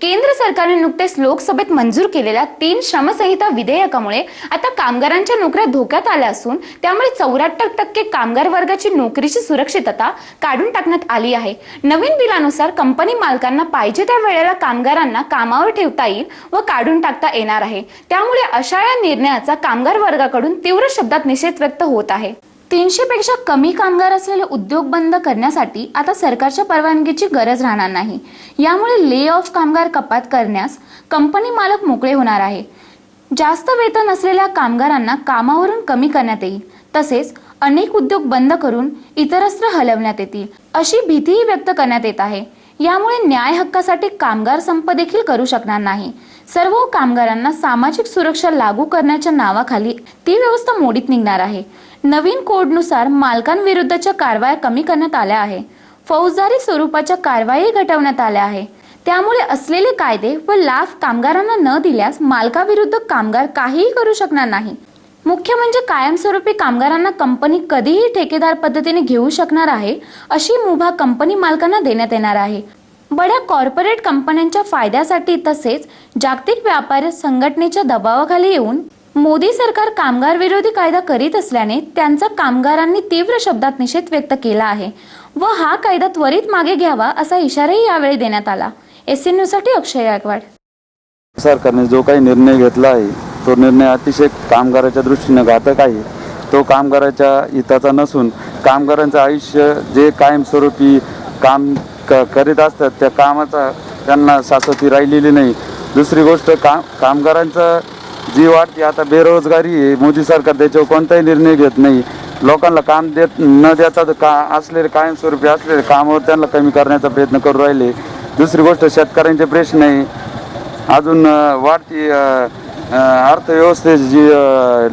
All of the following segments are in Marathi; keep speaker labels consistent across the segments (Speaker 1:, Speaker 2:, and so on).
Speaker 1: केंद्र सरकारने नुकतेच लोकसभेत मंजूर केलेल्या तीन श्रमसंहिता विधेयकामुळे आता कामगारांच्या नोकऱ्या धोक्यात आल्या असून त्यामुळे चौऱ्याहत्तर टक्के कामगार वर्गाची नोकरीची सुरक्षितता काढून टाकण्यात आली आहे. नवीन बिलानुसार कंपनी मालकांना पाहिजे त्या वेळेला कामगारांना कामावर ठेवता येईल व काढून टाकता येणार आहे. त्यामुळे अशा या निर्णयाचा कामगार वर्गाकडून तीव्र शब्दात निषेध व्यक्त होत आहे. तीनशे पेक्षा कमी कामगार असलेले उद्योग बंद करण्यासाठी आता सरकारच्या परवानगीची गरज राहणार नाही. यामुळे ले ऑफ कामगार कपात करण्यास कंपनी मालक मोकळे होणार आहे. जास्त वेतन असलेल्या कामगारांना कामावरून कमी करण्यात येईल. तसेच अनेक उद्योग बंद करून इतरत्र हलवण्यात येतील अशी भीतीही व्यक्त करण्यात येत आहे. यामुळे न्याय हक्कासाठी कामगार संप देखील करू शकणार नाही. सर्व कामगारांना सामाजिक सुरक्षा लागू करण्याच्या नावाखाली ती व्यवस्था मोडीत निघणार आहे. नवीन कोडनुसार मालकांविरुद्धच्या कारवाया कमी करण्यात आल्या आहे. फौजदारी स्वरूपाच्या कारवाई घटवण्यात आल्या आहे. त्यामुळे असलेले कायदे व लाभ कामगारांना न दिल्यास मालकाविरुद्ध कामगार काहीही करू शकणार नाही. मुख्य म्हणजे कायमस्वरूपी कामगारांना कंपनी कधीही ठेकेदार पद्धतीने घेऊ शकणार आहे अशी मुभा कंपनी मालकांना देण्यात येणार आहे. बड्या कॉर्पोरेट कंपन्यांच्या फायद्यासाठी तसेच जागतिक व्यापार संघटनेच्या दबावाखाली येऊन मोदी सरकार कामगार विरोधी कायदा करीत असल्याने त्यांचा कामगारांनी तीव्र शब्दात निषेध व्यक्त केला आहे. व हा कायदा त्वरित मागे घ्यावा असा इशाराही यावेळी देण्यात आला. एस एनसाठी अक्षय गायकवाड.
Speaker 2: सरकारने जो काही निर्णय घेतला आहे तो निर्णय अतिशय कामगाराच्या दृष्टीने घातक आहे. तो कामगाराच्या हिताचा नसून कामगारांचं आयुष्य जे कायमस्वरूपी काम क करीत असतात त्या कामाचा त्यांना शाश्वती राहिलेली नाही. दुसरी गोष्ट काम कामगारांचं जी वाटते आता बेरोजगारी आहे मोदी सरकार त्याच्यावर कोणताही निर्णय घेत नाही. लोकांना काम देत न देता तर का असलेले कायमस्वरूपी असलेले कामावर त्यांना कमी करण्याचा प्रयत्न करू राहिले. दुसरी गोष्ट शेतकऱ्यांचे प्रश्न आहे. अजून वाढती अर्थव्यवस्थेची जी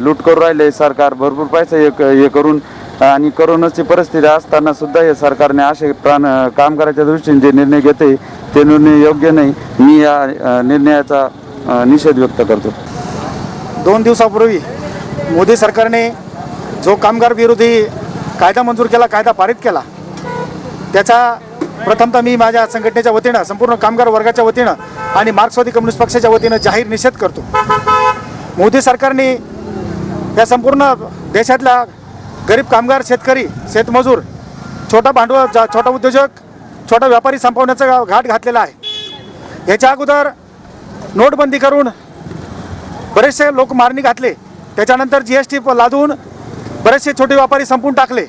Speaker 2: लूट करू राहिले सरकार भरपूर पैसा हे हे करून आणि करोनाची परिस्थिती असताना सुद्धा हे सरकारने असे प्राण काम कामगाराच्या दृष्टीने जे निर्णय घेते ते निर्णय योग्य नाही. मी या निर्णयाचा निषेध व्यक्त करतो.
Speaker 3: दोन दिवसापूर्वी मोदी सरकारने जो कामगार विरोधी कायदा मंजूर केला कायदा पारित केला त्याचा प्रथमतः मी माझ्या संघटनेच्या वतीनं संपूर्ण कामगार वर्गाच्या वतीनं आणि मार्क्सवादी कम्युनिस्ट पक्षाच्या वतीनं जाहीर निषेध करतो. मोदी सरकारने या संपूर्ण देशातल्या गरीब कामगार शेतकरी शेतमजूर छोटा भांडवल जा- छोटा उद्योजक छोटा व्यापारी संपवण्याचा घाट घातलेला आहे. याच्या अगोदर नोटबंदी करून बरेचसे लोक मारणी घातले. त्याच्यानंतर जी एस टी लादून बरेचसे छोटे व्यापारी संपून टाकले.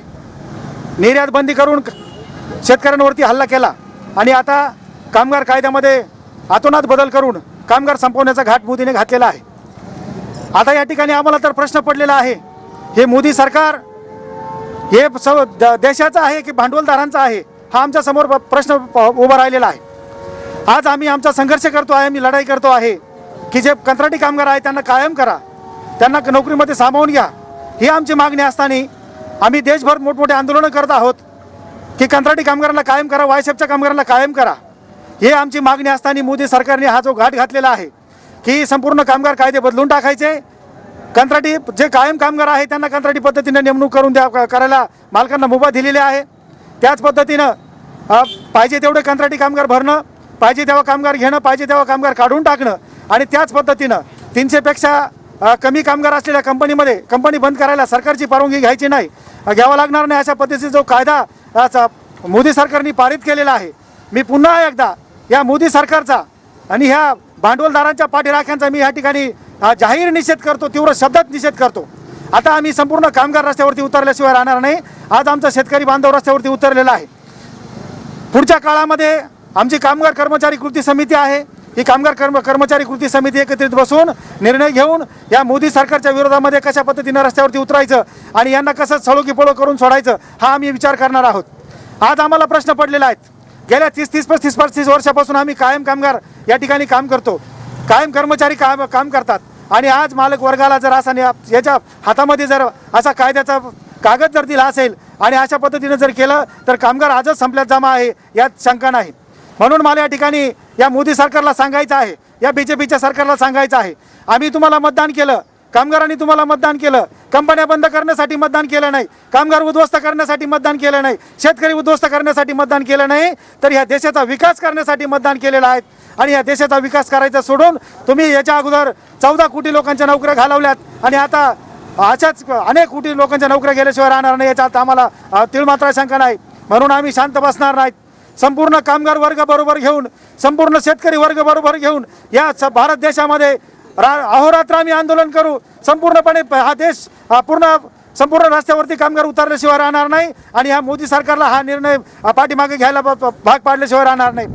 Speaker 3: निर्यात बंदी करून शेतकऱ्यांवरती हल्ला केला. आणि आता कामगार कायद्यामध्ये आतोनात बदल करून कामगार संपवण्याचा घाट मोदीने घातलेला आहे. आता या ठिकाणी आम्हाला तर प्रश्न पडलेला आहे. हे मोदी सरकार हे स द- देशाचं आहे की भांडवलदारांचं आहे? हा आमच्यासमोर प्रश्न उभा राहिलेला आहे. आज आम्ही आमचा संघर्ष करतो आहे आम्ही लढाई करतो आहे. की जे कंत्राटी कामगार आहे त्यांना कायम करा. त्यांना नोकरीमध्ये सामावून घ्या. ही आमची मागणी असताना आम्ही देशभर मोठमोठे आंदोलनं करत आहोत की कंत्राटी कामगारांना कायम करा वायसेपच्या कामगारांना कायम करा. हे आमची मागणी असताना मोदी सरकारने हा जो घाट घातलेला आहे की संपूर्ण कामगार कायदे बदलून टाकायचे. कंत्राटी जे कायम कामगार आहे त्यांना कंत्राटी पद्धतीने नेमणूक करून द्या करायला मालकांना मुभा दिलेली आहे. त्याच पद्धतीनं पाहिजे तेवढे कंत्राटी कामगार भरणं पाहिजे तेव्हा कामगार घेणं पाहिजे तेव्हा कामगार काढून टाकणं. आणि त्याच पद्धतीनं तीनशेपेक्षा कमी कामगार असलेल्या कंपनीमध्ये कंपनी बंद करायला सरकारची परवानगी घ्यायची नाही. घ्यावा लागणार नाही अशा पद्धतीचा जो कायदा चा- मोदी सरकारने पारित केलेला आहे. मी पुन्हा एकदा या मोदी सरकारचा आणि ह्या भांडवलदारांच्या पाठीराख्यांचा मी या ठिकाणी जाहीर निषेध करतो तीव्र शब्दात निषेध करतो. आता आम्ही संपूर्ण कामगार रस्त्यावरती उतरल्याशिवाय राहणार नाही. आज आमचा शेतकरी बांधव रस्त्यावरती उतरलेला आहे. पुढच्या काळामध्ये आमची कामगार कर्मचारी कृती समिती आहे. ही कामगार कर्म कर्मचारी कृती समिती एकत्रित बसून निर्णय घेऊन या मोदी सरकारच्या विरोधामध्ये कशा पद्धतीनं रस्त्यावरती उतरायचं आणि यांना कसं सळो पळो करून सोडायचं हा आम्ही विचार करणार आहोत. आज आम्हाला प्रश्न पडलेला आहेत. गेल्या तीस तीस पस्तीस पस्तीस वर्षापासून आम्ही कायम कामगार या ठिकाणी काम करतो. कायम कर्मचारी काम काम करतात. आणि आज मालक वर्गाला जर असा याच्या हातामध्ये जर असा कायद्याचा कागद जर दिला असेल आणि अशा पद्धतीनं जर केलं तर कामगार आजच संपल्यात जमा आहे यात शंका नाही. म्हणून मला या ठिकाणी या मोदी सरकारला सांगायचं आहे या बी जे पीच्या सरकारला सांगायचं आहे. आम्ही तुम्हाला मतदान केलं कामगारांनी तुम्हाला मतदान केलं कंपन्या बंद करण्यासाठी मतदान केलं नाही कामगार उद्ध्वस्त करण्यासाठी मतदान केलं नाही शेतकरी उद्ध्वस्त करण्यासाठी मतदान केलं नाही तर ह्या देशाचा विकास करण्यासाठी मतदान केलेलं आहे आणि या देशाचा विकास करायचा सोडून तुम्ही याच्या अगोदर चौदा कोटी लोकांच्या नोकऱ्या घालवल्यात आणि आता अशाच अनेक कोटी लोकांच्या नोकऱ्या गेल्याशिवाय राहणार नाही याच्यात आम्हाला तिळमात्रा शंका नाही. म्हणून आम्ही शांत बसणार नाहीत. संपूर्ण कामगार वर्ग बरोबर घेऊन संपूर्ण शेतकरी वर्ग बरोबर घेऊन या स- भारत देशामध्ये रा अहोरात्र आम्ही आंदोलन करू. संपूर्णपणे प- हा देश हा पूर्ण संपूर्ण रस्त्यावरती कामगार उतरल्याशिवाय राहणार नाही आणि ह्या मोदी सरकारला हा निर्णय पाठीमागे घ्यायला ब- भाग पाडल्याशिवाय राहणार नाही.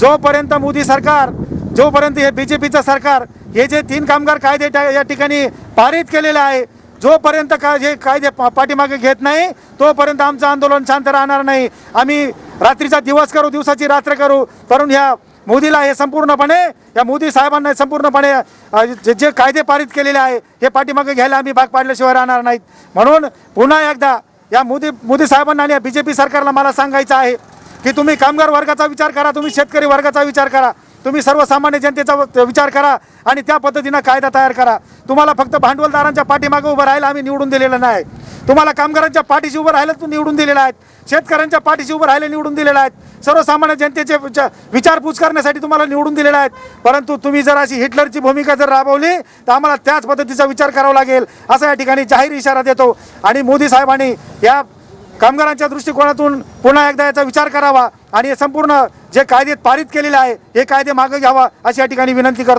Speaker 3: जोपर्यंत मोदी सरकार जोपर्यंत हे बी जे पीचं सरकार हे जे तीन कामगार कायदे या ठिकाणी पारित केलेले आहे जोपर्यंत का हे कायदे पाठीमागे घेत नाही तोपर्यंत आमचं आंदोलन शांत राहणार नाही. आम्ही रात्रीचा दिवस करू दिवसाची रात्र करू. करून ह्या मोदीला हे संपूर्णपणे या मोदी साहेबांना संपूर्णपणे जे जे कायदे पारित केलेले आहे हे पाठीमागे घ्यायला आम्ही भाग पाडल्याशिवाय राहणार नाहीत. म्हणून पुन्हा एकदा या मोदी मोदी साहेबांना आणि या बी जे पी सरकारला मला सांगायचं आहे की तुम्ही कामगार वर्गाचा विचार करा तुम्ही शेतकरी वर्गाचा विचार करा. तुम्ही सर्वसामान्य जनतेचा व- विचार करा आणि त्या पद्धतीनं कायदा तयार करा. तुम्हाला फक्त भांडवलदारांच्या पाठीमागे उभं राहायला आम्ही निवडून दिलेलं नाही. तुम्हाला कामगारांच्या पाठीशी उभं राहिलं तुम्ही निवडून दिलेलं आहेत. शेतकऱ्यांच्या पाठीशी उभं राहायला निवडून दिलेलं आहेत. सर्वसामान्य जनतेचे विचारपूस करण्यासाठी तुम्हाला निवडून दिलेलं आहेत. परंतु तुम्ही जर अशी हिटलरची भूमिका जर राबवली तर आम्हाला त्याच पद्धतीचा विचार करावा लागेल. असा या ठिकाणी जाहीर इशारा देतो. आणि मोदी साहेबांनी या कामगारांच्या दृष्टिकोनातून पुन्हा एकदा याचा विचार करावा. आणि संपूर्ण जे कायदे पारित केलेले आहे हे कायदे मागे घ्यावा अशी या ठिकाणी विनंती करतो.